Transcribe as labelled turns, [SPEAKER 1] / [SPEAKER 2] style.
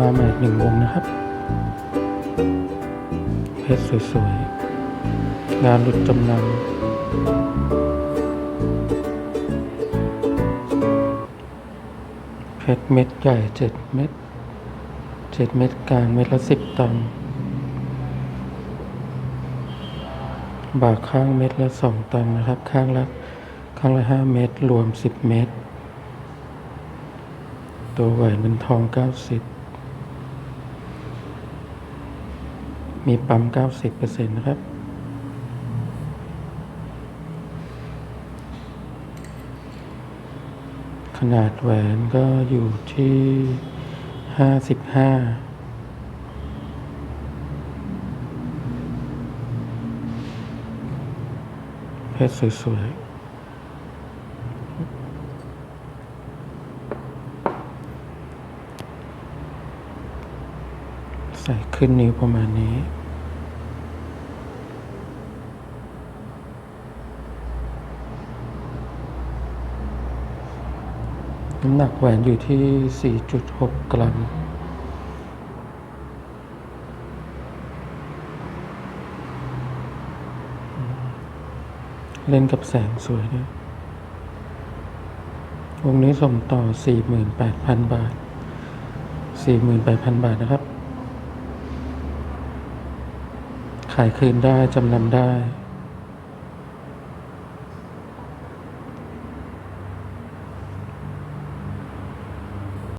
[SPEAKER 1] มาใหม่หนึ่งวงนะครับ เพชรสวยๆ งานหลุดจำนำเพชรเม็ดใหญ่เจ็ดเม็ดเจ็ดเม็ดกลางเม็ดละสิบตังค์บาข้างเม็ดละสองตังค์นะครับ ข้างละข้างละห้าเม็ดรวมสิบเม็ดตัวแหวนเป็นทองเก้าสิบ มีปั๊ม 90%นะครับ ขนาดแหวนก็อยู่ที่ 55เพชรสวยๆ ใส่ขึ้นนิ้วประมาณนี้ น้ำหนักแหวนอยู่ที่ 4.6 กรัมเล่นกับแสงสวยด้วยวงนี้ส่งต่อ 48,000 บาท 48,000 บาทนะครับ ขายคืนได้จำนำได้